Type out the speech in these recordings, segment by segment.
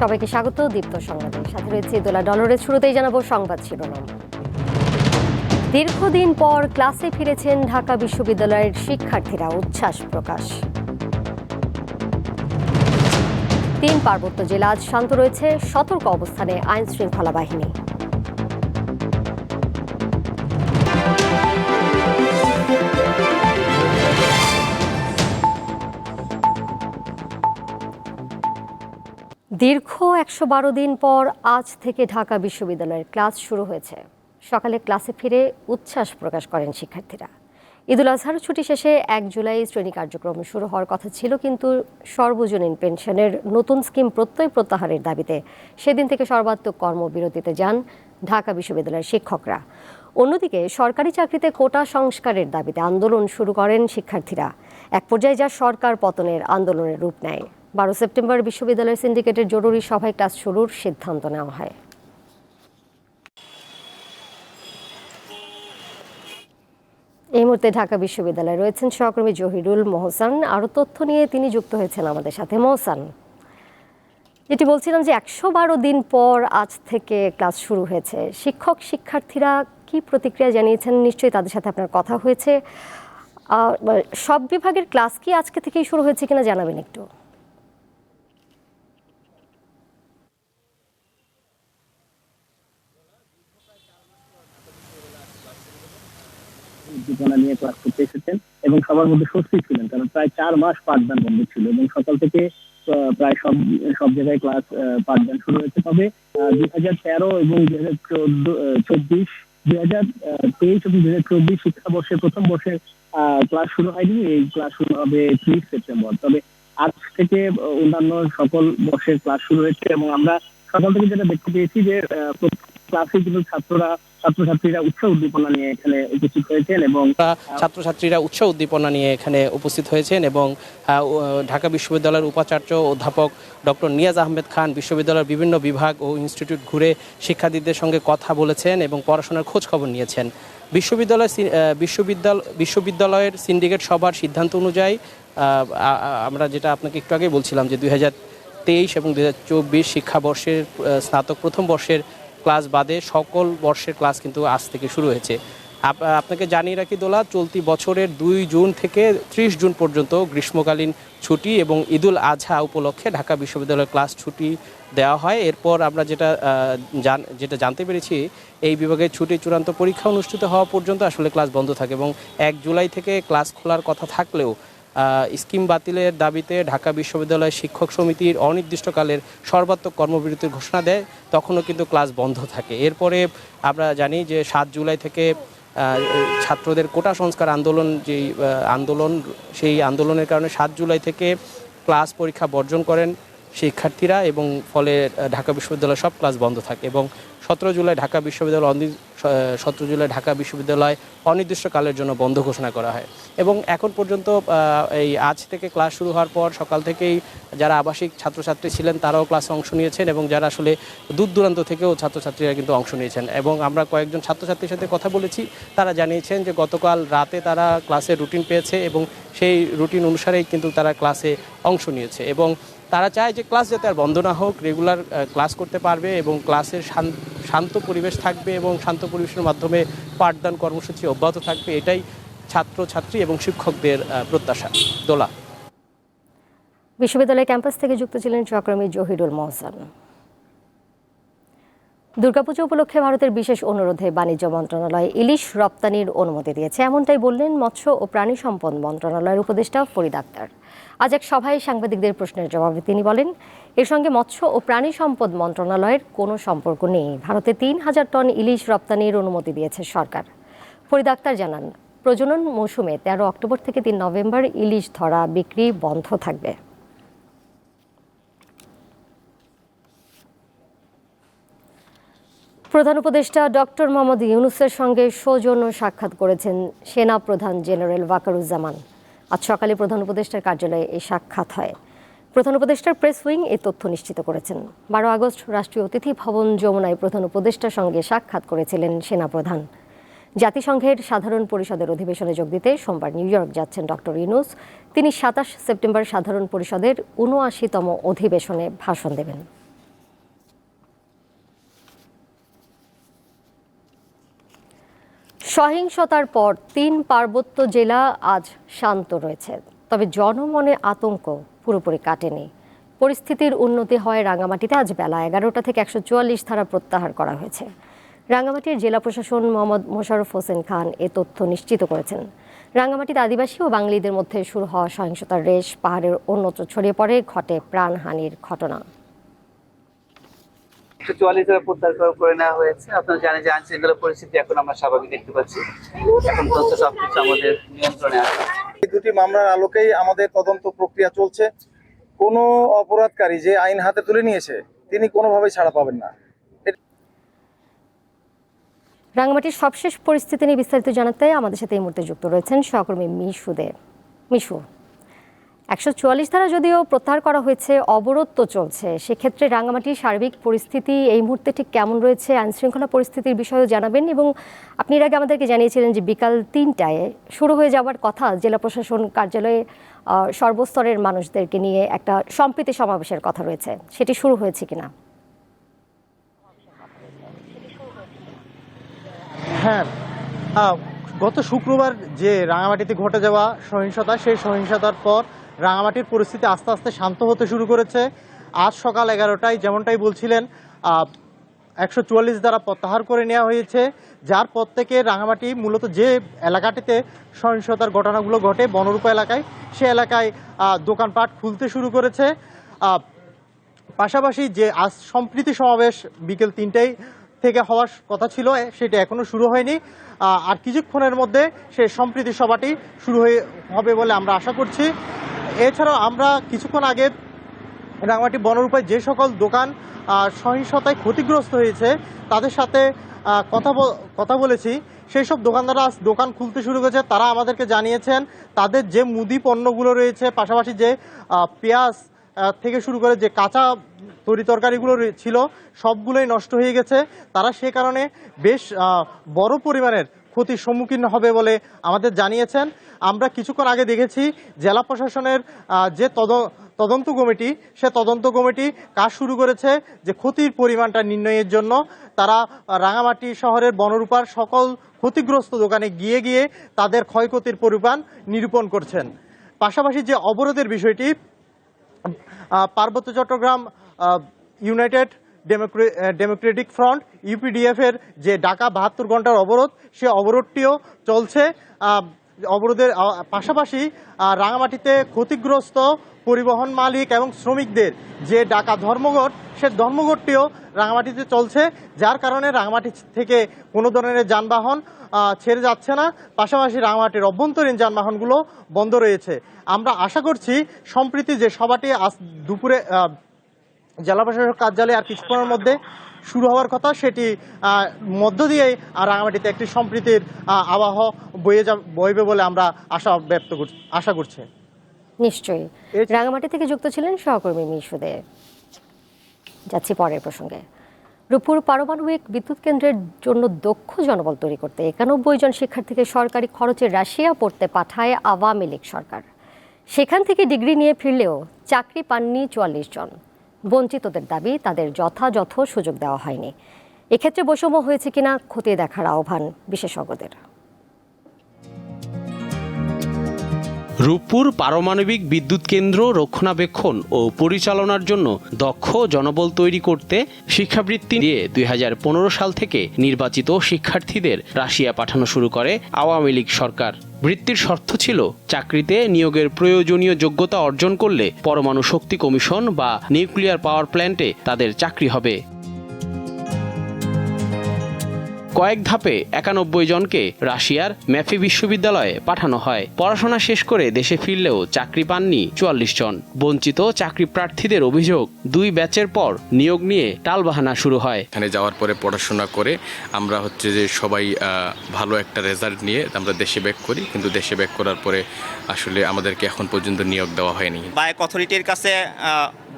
সবাইকে স্বাগত দীপ্ত সংবাদে। সাথে রয়েছে দোলা ডলরের শুরুতেই জানাব সংবাদ শিরোনাম। দীর্ঘদিন পর ক্লাসে ফিরেছেন ঢাকা বিশ্ববিদ্যালয়ের শিক্ষার্থীরা, উচ্ছ্বাস প্রকাশ। তিন পার্বত্য জেলা আজ শান্ত রয়েছে, সতর্ক অবস্থানে আইনশৃঙ্খলা বাহিনী। দীর্ঘ একশো বারো দিন পর আজ থেকে ঢাকা বিশ্ববিদ্যালয়ের ক্লাস শুরু হয়েছে। সকালে ক্লাসে ফিরে উচ্ছ্বাস প্রকাশ করেন শিক্ষার্থীরা। ঈদুল আজহার ছুটি শেষে এক জুলাই শ্রেণি কার্যক্রম শুরু হওয়ার কথা ছিল, কিন্তু সর্বজনীন পেনশনের নতুন স্কিম প্রত্যয় প্রত্যাহারের দাবিতে সেদিন থেকে সর্বাত্মক কর্মবিরতিতে যান ঢাকা বিশ্ববিদ্যালয়ের শিক্ষকরা। অন্যদিকে সরকারি চাকরিতে কোটা সংস্কারের দাবিতে আন্দোলন শুরু করেন শিক্ষার্থীরা। এক পর্যায়ে যা সরকার পতনের আন্দোলনের রূপ নেয়। বারো সেপ্টেম্বর বিশ্ববিদ্যালয় সিন্ডিকেটের জরুরি সভায় ক্লাস শুরুর সিদ্ধান্ত নেওয়া হয়। এই মুহূর্তে ঢাকা বিশ্ববিদ্যালয়ে রয়েছেন সহকর্মী জহিরুল মোহসান। আরও তথ্য নিয়ে তিনি যুক্ত হয়েছেন আমাদের সাথে। মোহসান, যেটি বলছিলাম যে একশো বারো দিন পর আজ থেকে ক্লাস শুরু হয়েছে। শিক্ষক শিক্ষার্থীরা কি প্রতিক্রিয়া জানিয়েছেন? নিশ্চয়ই তাদের সাথে আপনার কথা হয়েছে। সব বিভাগের ক্লাস কি আজকে থেকেই শুরু হয়েছে কিনা জানাবেন একটু। উদ্দীপনা নিয়ে ক্লাস করতে এসেছেন এবং সবার মধ্যে স্বস্তি ছিলেন, কারণ প্রায় চার মাস পাঠদান বন্ধ ছিল এবং সকাল থেকে প্রায় সব সব জায়গায় ক্লাস পাঠদান শুরু হয়েছে। তবে দুই হাজার তেরো এবং দুই হাজার চোদ্দ চব্বিশ, দুই হাজার তেইশ এবং দুই হাজার চব্বিশ শিক্ষাবর্ষে প্রথম বর্ষে ক্লাস শুরু হয়নি, এই ক্লাস শুরু হবে ত্রিশ সেপ্টেম্বর। তবে আজ থেকে অন্যান্য সকল বর্ষের ক্লাস শুরু হয়েছে এবং আমরা সকাল থেকে যেটা দেখতে পেয়েছি যে ক্লাসে কিন্তু ছাত্ররা, ছাত্রছাত্রীরা উৎসাহ উদ্দীপনা নিয়ে এখানে উপস্থিত হয়েছেন এবং ছাত্রছাত্রীরা উৎসাহ উদ্দীপনা নিয়ে এখানে উপস্থিত হয়েছেন এবং ঢাকা বিশ্ববিদ্যালয়ের উপাচার্য অধ্যাপক ডক্টর নিয়াজ আহমেদ খান বিশ্ববিদ্যালয়ের বিভিন্ন বিভাগ ও ইনস্টিটিউট ঘুরে শিক্ষার্থীদের সঙ্গে কথা বলেছেন এবং পড়াশোনার খোঁজ খবর নিয়েছেন। বিশ্ববিদ্যালয় বিশ্ববিদ্যালয় বিশ্ববিদ্যালয়ের সিন্ডিকেট সভার সিদ্ধান্ত অনুযায়ী আমরা যেটা আপনাকে একটু আগে বলছিলাম যে দুই তেইশ এবং দুই হাজার চব্বিশ শিক্ষাবর্ষের স্নাতক প্রথম বর্ষের ক্লাস বাদে সকল বর্ষের ক্লাস কিন্তু আজ থেকে শুরু হয়েছে। আপনাকে জানিয়ে রাখি দোলা, চলতি বছরের দুই জুন থেকে ত্রিশ জুন পর্যন্ত গ্রীষ্মকালীন ছুটি এবং ঈদুল আজহা উপলক্ষে ঢাকা বিশ্ববিদ্যালয়ের ক্লাস ছুটি দেওয়া হয়। এরপর আমরা যেটা জান যেটা জানতে পেরেছি, এই বিভাগের ছুটি চূড়ান্ত পরীক্ষা অনুষ্ঠিত হওয়া পর্যন্ত আসলে ক্লাস বন্ধ থাকে এবং এক জুলাই থেকে ক্লাস খোলার কথা থাকলেও স্কিম বাতিলের দাবিতে ঢাকা বিশ্ববিদ্যালয় শিক্ষক সমিতির অনির্দিষ্টকালের সর্বাত্মক কর্মবিরতির ঘোষণা দেয়। তখনও কিন্তু ক্লাস বন্ধ থাকে। এরপরে আমরা জানি যে সাত জুলাই থেকে ছাত্রদের কোটা সংস্কার আন্দোলন যেই আন্দোলন, সেই আন্দোলনের কারণে সাত জুলাই থেকে ক্লাস পরীক্ষা বর্জন করেন শিক্ষার্থীরা এবং ফলে ঢাকা বিশ্ববিদ্যালয় সব ক্লাস বন্ধ থাকে এবং সতেরো জুলাই ঢাকা বিশ্ববিদ্যালয় সতেরো জুলাই ঢাকা বিশ্ববিদ্যালয় অনির্দিষ্টকালের জন্য বন্ধ ঘোষণা করা হয়। এবং এখন পর্যন্ত এই আজ থেকে ক্লাস শুরু হওয়ার পর সকাল থেকেই যারা আবাসিক ছাত্রছাত্রী ছিলেন তারাও ক্লাসে অংশ নিয়েছেন এবং যারা আসলে দূর দূরান্ত থেকেও ছাত্রছাত্রীরা কিন্তু অংশ নিয়েছেন। এবং আমরা কয়েকজন ছাত্রছাত্রীর সাথে কথা বলেছি। তারা জানিয়েছেন যে গতকাল রাতে তারা ক্লাসে রুটিন পেয়েছে এবং সেই রুটিন অনুসারেই কিন্তু তারা ক্লাসে অংশ নিয়েছে। এবং তারা চায় যে ক্লাস যাতে আর বন্ধ না হোক রেগুলার ক্লাস করতে পারবে এবং ক্লাসের শান্ত পরিবেশ থাকবে এবং শান্ত পরিবেশের মাধ্যমে পাঠদান কর্মসূচি অব্যাহত থাকবে, এটাই ছাত্র, ছাত্রী এবং শিক্ষকদের প্রত্যাশা। দোলা। বিশ্ববিদ্যালয় ক্যাম্পাস থেকে যুক্ত ছিলেন চক্রমী জহিরুল মোহসান। দুর্গাপুজো উপলক্ষে ভারতের বিশেষ অনুরোধে বাণিজ্য মন্ত্রণালয় ইলিশ রপ্তানির অনুমতি দিয়েছে। এমনটাই বললেন মৎস্য ও প্রাণী সম্পদ মন্ত্রণালয়ের উপদেষ্টা ফরিদ আক্তার। আজ এক সভায় সাংবাদিকদের প্রশ্নের জবাবে তিনি বলেন, এর সঙ্গে মৎস্য ও প্রাণী সম্পদ মন্ত্রণালয়ের কোনো সম্পর্ক নেই। ভারতে তিন হাজার টন ইলিশ রপ্তানির অনুমতি দিয়েছে সরকার। ফরিদ আক্তার জানান, প্রজনন মৌসুমে তেরো অক্টোবর থেকে তিন নভেম্বর ইলিশ ধরা বিক্রি বন্ধ থাকবে। প্রধান উপদেষ্টা ডক্টর মোহাম্মদ ইউনুসের সঙ্গে সৌজন্য সাক্ষাৎ করেছেন সেনা প্রধান জেনারেল ওয়াকারুজ্জামান। আজ সকালে প্রধান উপদেষ্টার কার্যালয়ে এই সাক্ষাৎ হয়। প্রধান উপদেষ্টার প্রেস উইং এই তথ্য নিশ্চিত করেছেন। বারো আগস্ট রাষ্ট্রীয় অতিথি ভবন যমুনায় প্রধান উপদেষ্টার সঙ্গে সাক্ষাৎ করেছিলেন সেনা প্রধান। জাতিসংঘের সাধারণ পরিষদের অধিবেশনে যোগ দিতে সোমবার নিউ ইয়র্ক যাচ্ছেন ডক্টর ইউনুস। তিনি সাতাশ সেপ্টেম্বর সাধারণ পরিষদের উনআশিতম অধিবেশনে ভাষণ দেবেন। সহিংসতার পর তিন পার্বত্য জেলা আজ শান্ত রয়েছে। তবে জনমনে আতঙ্ক পুরোপুরি কাটেনি। পরিস্থিতির উন্নতি হয় রাঙামাটিতে। আজ বেলা এগারোটা থেকে একশো চুয়াল্লিশ ধারা প্রত্যাহার করা হয়েছে। রাঙামাটির জেলা প্রশাসন মোহাম্মদ মোশাররফ হোসেন খান এ তথ্য নিশ্চিত করেছেন। রাঙামাটিতে আদিবাসী ও বাঙালিদের মধ্যে শুরু হওয়া সহিংসতার রেশ পাহাড়ের অন্যত্র ছড়িয়ে পড়ে, ঘটে প্রাণহানির ঘটনা। একশো চুয়াল্লিশ ধারা প্রত্যাহার করা- করে নেওয়া হয়েছে। আপনারা জানেন যে আইন শৃঙ্খলা পরিস্থিতি এখন আমরা স্বাভাবিক দেখতে পাচ্ছি। এখন তথ্য সবকিছু আমাদের নিয়ন্ত্রণে আছে। এই দুটি মামলার আলোকেই আমাদের তদন্ত প্রক্রিয়া চলছে। কোনো অপরাধকারী যে আইন হাতে তুলে নিয়েছে তিনি কোনোভাবেই ছাড়া পাবেন না। রাঙামাটির সবশেষ পরিস্থিতি নিয়ে বিস্তারিত জানাতে আমাদের সাথে এই মুহূর্তে যুক্ত রয়েছেন সহকর্মী মিশু দে মিশু। একশো চুয়াল্লিশ ধারা যদিও প্রত্যাহার করা হয়েছে, অবরোধ তো চলছে। সেক্ষেত্রে রাঙামাটির সার্বিক পরিস্থিতি এই মুহূর্তে ঠিক কেমন রয়েছে? আইন শৃঙ্খলা পরিস্থিতির বিষয়েও জানাবেন এবং আপনি এর আগে আমাদেরকে জানিয়েছিলেন যে বিকাল তিনটায় শুরু হয়ে যাওয়ার কথা জেলা প্রশাসন কার্যালয়ে সর্বস্তরের মানুষদেরকে নিয়ে একটা সম্প্রীতি সমাবেশের কথা রয়েছে। সেটি শুরু হয়েছে কিনা? হ্যাঁ গত শুক্রবার যে রাঙামাটিতে ঘটে যাওয়া সহিংসতা, সেই সহিংসতার পর রাঙামাটির পরিস্থিতি আস্তে আস্তে শান্ত হতে শুরু করেছে। আজ সকাল এগারোটায় যেমনটাই বলছিলেন একশো চুয়াল্লিশ দ্বারা প্রত্যাহার করে নেওয়া হয়েছে, যার পর থেকে রাঙামাটি মূলত যে এলাকাটিতে সহিংসতার ঘটনাগুলো ঘটে, বনরূপা এলাকায়, সে এলাকায় দোকানপাট খুলতে শুরু করেছে। পাশাপাশি যে আজ সম্প্রীতি সমাবেশ বিকেল তিনটায় থেকে হওয়ার কথা ছিল, সেটা এখনও শুরু হয়নি। আর কিছুক্ষণের মধ্যে সে সম্প্রীতি সভাটি শুরু হয়ে হবে বলে আমরা আশা করছি। এছাড়াও আমরা কিছুক্ষণ আগে রাঙামাটি বনরূপায় যে সকল দোকান সহিংসতায় ক্ষতিগ্রস্ত হয়েছে, তাদের সাথে কথা কথা বলেছি। সেই সব দোকানদাররা আজ দোকান খুলতে শুরু করেছে। তারা আমাদেরকে জানিয়েছেন, তাদের যে মুদি পণ্যগুলো রয়েছে, পাশাপাশি যে পেঁয়াজ থেকে শুরু করে যে কাঁচা তরি তরকারিগুলো ছিল, সবগুলোই নষ্ট হয়ে গেছে। তারা সে কারণে বেশ বড় পরিমাণের ক্ষতির সম্মুখীন হবে বলে আমাদের জানিয়েছেন। আমরা কিছুক্ষণ আগে দেখেছি জেলা প্রশাসনের যে তদ, তদন্ত কমিটি, সে তদন্ত কমিটি কাজ শুরু করেছে যে ক্ষতির পরিমাণটা নির্ণয়ের জন্য। তারা রাঙামাটি শহরের বনরূপার সকল ক্ষতিগ্রস্ত দোকানে গিয়ে গিয়ে তাদের ক্ষয়ক্ষতির পরিমাণ নিরূপণ করছেন। পাশাপাশি যে অবরোধের বিষয়টি পার্বত্য Chittagong United Democratic Front, UPDF এর যে ঢাকা বাহাত্তর ঘণ্টার অবরোধ, সে অবরোধটিও চলছে। অবরোধের পাশাপাশি রাঙামাটিতে ক্ষতিগ্রস্ত পরিবহন মালিক এবং শ্রমিকদের যে ডাকা ধর্মঘট, সে ধর্মঘটটিও রাঙামাটিতে চলছে, যার কারণে রাঙামাটি থেকে কোনো ধরনের যানবাহন ছেড়ে যাচ্ছে না। পাশাপাশি রাঙামাটির অভ্যন্তরীণ যানবাহনগুলো বন্ধ রয়েছে। আমরা আশা করছি, সম্প্রীতি যে সভাটি আজ দুপুরে জেলা প্রশাসক কার্যালয়ে আর কিছুক্ষণের মধ্যে শুরু হওয়ার কথা সেটি মধ্য আর রাঙামাটিতে একটি সম্প্রীতির আবহ বয়ে যা বইবে বলে আমরা আশা ব্যক্ত করছি আশা করছি। নিশ্চয়ই। রাঙামাটি থেকে যুক্ত ছিলেন সহকর্মী মিশু দে। যাচ্ছি পরের প্রসঙ্গে। রূপপুর পারমাণবিক বিদ্যুৎ কেন্দ্রের জন্য দক্ষ জনবল তৈরি করতে একানব্বই জন শিক্ষার্থীকে সরকারি খরচে রাশিয়া পড়তে পাঠায় আওয়ামী লীগ সরকার। সেখান থেকে ডিগ্রি নিয়ে ফিরলেও চাকরি পাননি চুয়াল্লিশ জন। বঞ্চিতদের দাবি তাদের যথাযথ সুযোগ দেওয়া হয়নি। এক্ষেত্রে বৈষম্য হয়েছে কিনা খতিয়ে দেখার আহ্বান বিশেষজ্ঞদের। রূপপুর পারমাণবিক বিদ্যুৎ কেন্দ্র রক্ষণাবেক্ষণ ও পরিচালনার জন্য দক্ষ জনবল তৈরি করতে শিক্ষাবৃত্তি দিয়ে দুই হাজার পনেরো সাল থেকে নির্বাচিত শিক্ষার্থীদের রাশিয়া পাঠানো শুরু করে আওয়ামী লীগ সরকার। বৃত্তির শর্ত ছিল চাকরিতে নিয়োগের প্রয়োজনীয় যোগ্যতা অর্জন করলে পরমাণু শক্তি কমিশন বা নিউক্লিয়ার পাওয়ার প্ল্যান্টে তাদের চাকরি হবে। কয়েক ধাপে একানব্বই জনকে রাশিয়ার ম্যাফি বিশ্ববিদ্যালয়ে পাঠানো হয়। পড়াশোনা শেষ করে দেশে ফিরলেও চাকরি পাননি চুয়াল্লিশ জন। বঞ্চিত চাকরি প্রার্থীদের অভিযোগ দুই ব্যাচের পর নিয়োগ নিয়ে টালবাহানা শুরু হয়। এখানে যাওয়ার পরে পড়াশোনা করে আমরা হচ্ছে যে সবাই ভালো একটা রেজাল্ট নিয়ে আমরা দেশে ব্যাক করি। কিন্তু দেশে ব্যাক করার পরে আসলে আমাদেরকে এখন পর্যন্ত নিয়োগ দেওয়া হয়নি। বায়ক অথরিটির কাছে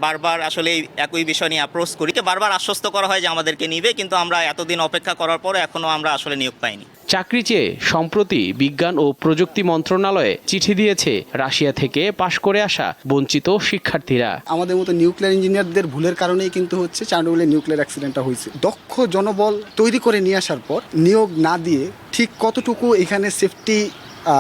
বারবার আসলে এই একই বিষয় নিয়ে অ্যাপ্রোচ করি। তো বারবার আশ্বস্ত করা হয় যে আমাদেরকে নিবে কিন্তু আমরা এতদিন অপেক্ষা করার পরে এখনও আমরা আসলে নিয়োগ পাইনি। চাকরি চেয়ে সম্প্রতি বিজ্ঞান ও প্রযুক্তি মন্ত্রণালয়ে চিঠি দিয়েছে রাশিয়া থেকে পাশ করে আসা বঞ্চিত শিক্ষার্থীরা। আমাদের মতো নিউক্লিয়ার ইঞ্জিনিয়ারদের ভুলের কারণেই কিন্তু হচ্ছে চান্ডোলে নিউক্লিয়ার অ্যাক্সিডেন্টটা হয়েছে। দক্ষ জনবল তৈরি করে নিয়ে আসার পর নিয়োগ না দিয়ে ঠিক কতটুকু এখানে সেফটি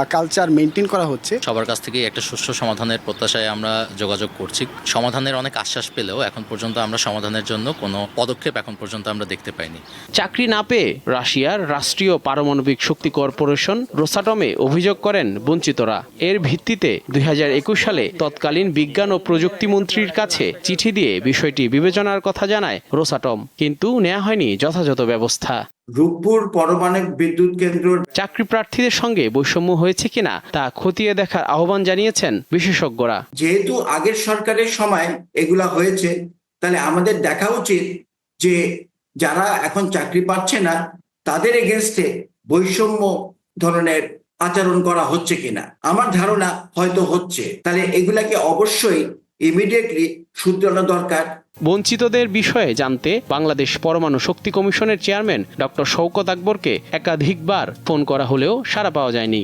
কালচার মেনটেন করা হচ্ছে। সবার কাছ থেকে একটা সুষ্ঠু সমাধানের প্রত্যাশায় আমরা যোগাযোগ করছি। সমাধানের অনেক আশ্বাস পেলেও এখন পর্যন্ত আমরা সমাধানের জন্য কোনো পদক্ষেপ এখন পর্যন্ত আমরা দেখতে পাইনি। চাকরি না পেয়ে রাশিয়ার রাষ্ট্রীয় পারমাণবিক শক্তি কর্পোরেশন রোসাটমে অভিযোগ করেন বঞ্চিতরা। এর ভিত্তিতে দুই হাজার একুশ সালে তৎকালীন বিজ্ঞান ও প্রযুক্তি মন্ত্রীর কাছে চিঠি দিয়ে বিষয়টি বিবেচনার কথা জানায় রোসাটম। কিন্তু নেওয়া হয়নি যথাযথ ব্যবস্থা। রূপপুর পরমাণবিক বিদ্যুৎ কেন্দ্র চাকরি প্রার্থীদের সঙ্গে বৈষম্য হয়েছে কিনা তা খতিয়ে দেখার আহ্বান জানিয়েছেন বিশেষজ্ঞরা। যেহেতু আগের সরকারের সময় এগুলা হয়েছে তাহলে আমাদের দেখা উচিত যে যারা এখন চাকরি পাচ্ছে না তাদের এগেনস্টে বৈষম্য ধরনের আচরণ করা হচ্ছে কিনা। আমার ধারণা হয়তো হচ্ছে। তাহলে এগুলাকে অবশ্যই ইমিডিয়েটলি শুধরানো দরকার। বঞ্চিতদের বিষয়ে জানতে বাংলাদেশ পরমাণু শক্তি কমিশনের চেয়ারম্যান ডক্টর শওকত আকবরকে একাধিকবার ফোন করা হলেও সাড়া পাওয়া যায়নি।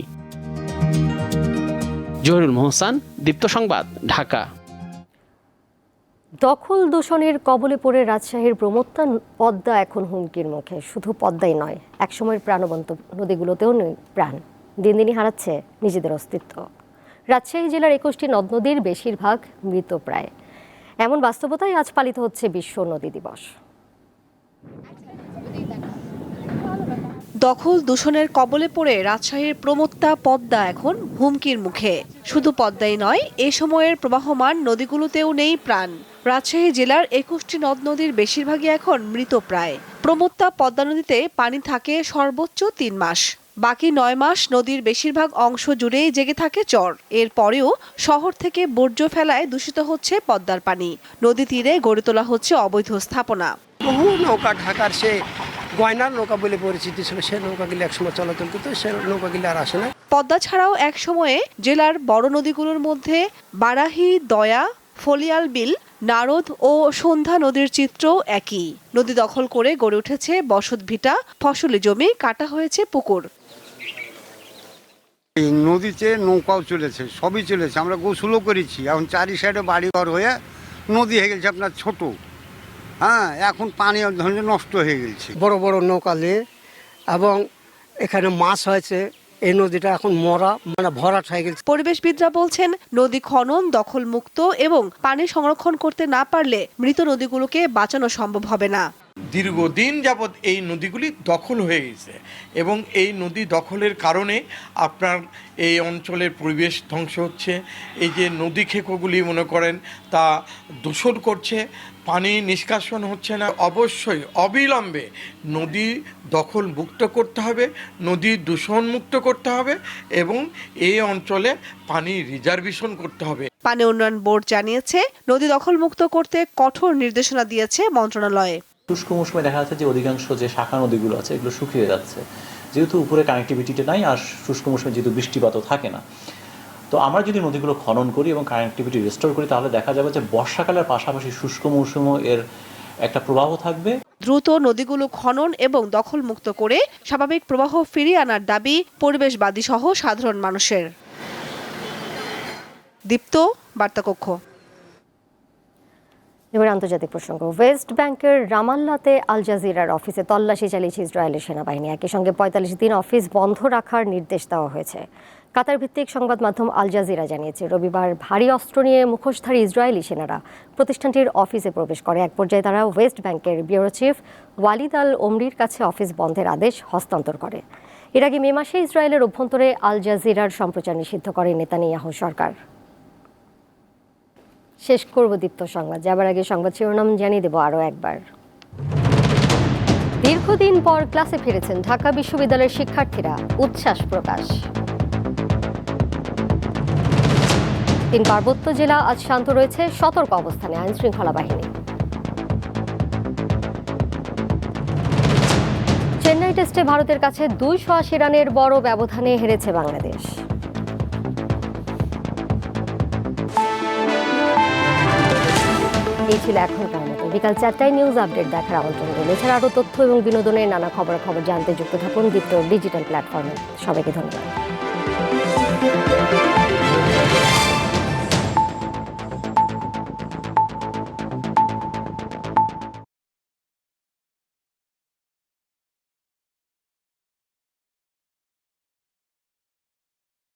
জহিরুল মোহসান, দীপ্ত সংবাদ, ঢাকা। দখল দূষণের কবলে পড়ে রাজশাহীর প্রমত্তা পদ্মা এখন হুমকির মুখে। শুধু পদ্মাই নয়, একসময়ের প্রাণবন্ত নদীগুলোতেও নেই প্রাণ। দিন দিনই হারাচ্ছে নিজেদের অস্তিত্ব। রাজশাহী জেলার একুশটি নদ নদীর বেশিরভাগ মৃত প্রায়। এমন বাস্তবতায় আজ পালিত হচ্ছে বিশ্ব নদী দিবস। দখল দূষণের কবলে পড়ে রাজশাহীর প্রমত্তা পদ্মা এখন হুমকির মুখে। শুধু পদ্মাই নয়, এ সময়ের প্রবাহমান নদীগুলোতেও নেই প্রাণ। রাজশাহী জেলার একুশটি নদ নদীর বেশিরভাগই এখন মৃত প্রায়। প্রমত্তা পদ্মা নদীতে পানি থাকে সর্বোচ্চ তিন মাস। বাকি নয় মাস নদীর বেশিরভাগ অংশ জুড়েই জেগে থাকে চর। এরপরেও শহর থেকে বর্জ্য ফেলায় দূষিত হচ্ছে পদ্মার পানি। নদী তীরে গড়ে তোলা হচ্ছে অবৈধ স্থাপনা। বহু নৌকা ঢাকার সে গয়নার নৌকা বলে পরিচিতি ছিল। সে নৌকাগুলি একসময় চলাচল করতো সে নৌকাগুলি আর আসে না। পদ্মা ছাড়াও এক সময়ে জেলার বড় নদীগুলোর মধ্যে বারাহি দয়া ফলিয়াল বিল নারদ ও সন্ধ্যা নদীর চিত্রও একই। নদী দখল করে গড়ে উঠেছে বসত ভিটা ফসলি জমি কাটা হয়েছে পুকুর। এই নদীতে নৌকাও চলেছে সবই চলেছে। আমরা গোসলও করেছি। এখন চারি সাইডে বাড়িঘর হয়ে নদী হয়ে গেছে আপনার ছোট। হ্যাঁ এখন পানি ধরনের নষ্ট হয়ে গেছে। বড় বড় নৌকা নিয়ে এবং এখানে মাছ হয়েছে। এই নদীটা এখন মরা মানে ভরাট হয়ে গেছে। পরিবেশবিদরা বলছেন নদী খনন দখল মুক্ত এবং পানি সংরক্ষণ করতে না পারলে মৃত নদীগুলোকে বাঁচানো সম্ভব হবে না। দীর্ঘদিন যাবৎ এই নদীগুলি দখল হয়ে গেছে এবং এই নদী দখলের কারণে আপনার এই অঞ্চলের পরিবেশ ধ্বংস হচ্ছে। এই যে নদী খেকোগুলি মনে করেন তা দূষণ করছে, পানি নিষ্কাশন হচ্ছে না। অবশ্যই অবিলম্বে নদী দখল মুক্ত করতে হবে, নদী দূষণ মুক্ত করতে হবে এবং এই অঞ্চলে পানি রিজার্ভেশন করতে হবে। পানি উন্নয়ন বোর্ড জানিয়েছে, নদী দখল মুক্ত করতে কঠোর নির্দেশনা দিয়েছে মন্ত্রণালয়ে। শুষ্ক মৌসুমে দেখা যাচ্ছে যে অধিকাংশ যে শাখা নদীগুলো আছে, এগুলো শুকিয়ে যাচ্ছে। যেহেতু উপরে কানেক্টিভিটিটা নাই আর শুষ্ক মৌসুমে যেহেতু বৃষ্টিপাতও থাকে না। তো আমরা যদি নদীগুলো খনন করি এবং কানেক্টিভিটি রেস্টোর করি, তাহলে দেখা যাবে যে বর্ষাকালের পাশাপাশি শুষ্ক মৌসুমও এর একটা প্রবাহ থাকবে। দ্রুত নদীগুলো খনন এবং দখল মুক্ত করে স্বাভাবিক প্রবাহ ফিরিয়ে আনার দাবি পরিবেশবাদী সহ সাধারণ মানুষের। দীপ্ত, বার্তাকক্ষ। এবার আন্তর্জাতিক প্রসঙ্গ। ওয়েস্ট ব্যাংকের রামাল্লাতে আল জাজিরার অফিসে তল্লাশি চালিয়েছে ইসরায়েলের সেনাবাহিনী। একই সঙ্গে পঁয়তাল্লিশ দিন অফিস বন্ধ রাখার নির্দেশ দেওয়া হয়েছে। কাতার ভিত্তিক সংবাদ মাধ্যম আল জাজিরা জানিয়েছে, রবিবার ভারী অস্ত্র নিয়ে মুখোশধারী ইসরায়েলি সেনারা প্রতিষ্ঠানটির অফিসে প্রবেশ করে। এক পর্যায়ে তারা ওয়েস্ট ব্যাংকের ব্যুরো চিফ ওয়ালিদ আল ওমরির কাছে অফিস বন্ধের আদেশ হস্তান্তর করে। এর আগে মে মাসে ইসরায়েলের অভ্যন্তরে আল জাজিরার সম্প্রচার নিষিদ্ধ করে নেতানিয়াহু সরকার। শেষ করব দীপ্ত সংবাদ। যাবার আগে সংবাদ শিরোনাম জানিয়ে দেব আরও একবার। দীর্ঘদিন পর ক্লাসে ফিরেছেন ঢাকা বিশ্ববিদ্যালয়ের শিক্ষার্থীরা, উচ্ছ্বাস প্রকাশ। তিন পার্বত্য জেলা আজ শান্ত রয়েছে, সতর্ক অবস্থানে আইন শৃঙ্খলা বাহিনী। চেন্নাই টেস্টে ভারতের কাছে দুইশো আশি রানের বড় ব্যবধানে হেরেছে বাংলাদেশ। এই ছিল এখনকার মতো। বিকাল চারটায় নিউজ আপডেট দেখার আমন্ত্রণ রইল। এছাড়া আরও তথ্য এবং বিনোদনের নানা খবর খবর জানতে যুক্ত থাকুন দীপ্ত ডিজিটাল প্ল্যাটফর্মে সবাইকে ধন্যবাদ।